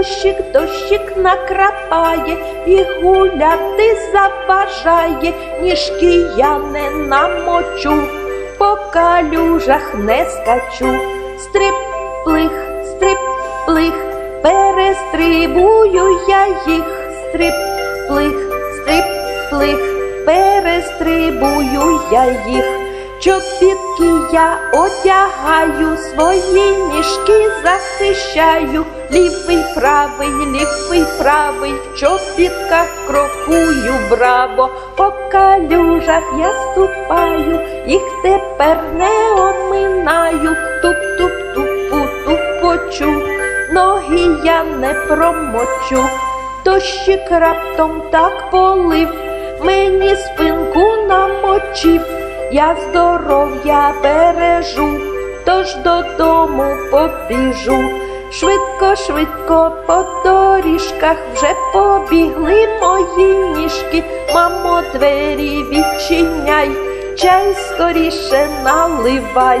Дощик, дощик накрапає і гуляти забажає, ніжки я не намочу, по калюжах не скачу. Стрип, плих, стрип, плих, перестрибую я їх, стрип, плих, стрип, плих, перестрибую я їх. Чобітки я одягаю, свої ніжки захищаю, лівий, правий, лівий, правий, в чобітках крокую браво, по калюжах я ступаю, їх тепер не оминаю, туп-туп-тупу тупочу, ноги я не промочу, дощик раптом так полив, мені спинку намочив. Я здоров'я бережу, тож додому побіжу. Швидко, швидко по доріжках вже побігли мої ніжки. Мамо, двері відчиняй, чай скоріше наливай.